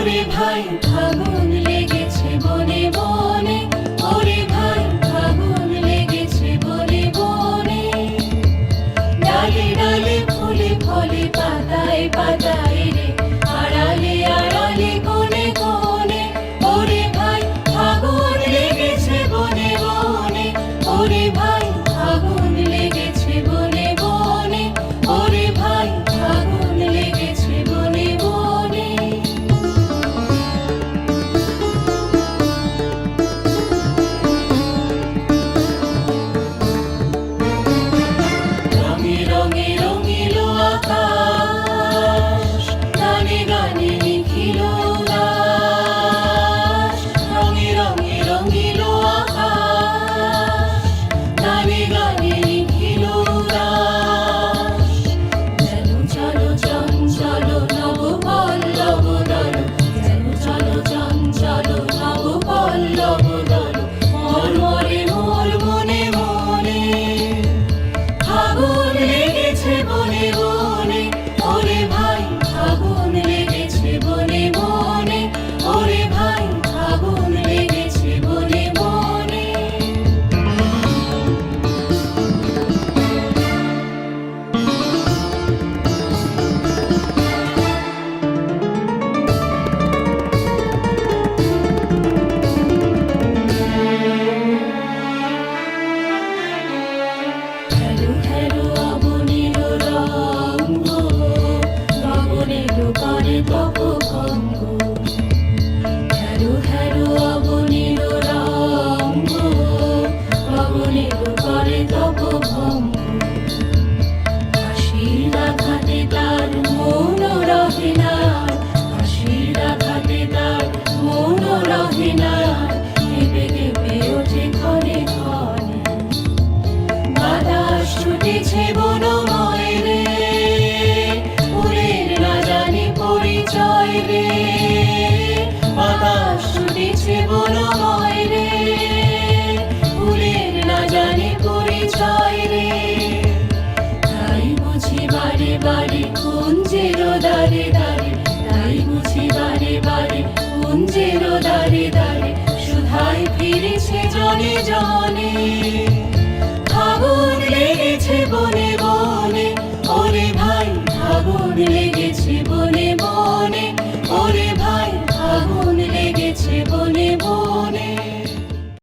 ওরে ভাই ফাগুন রে ছুটেছে বনময় রে। ফুলের বারে বারে কুঞ্জের দারে দারে। তাই বুঝি ফিরেছে জনে জনে। আগুন লেগেছে বনে বনে।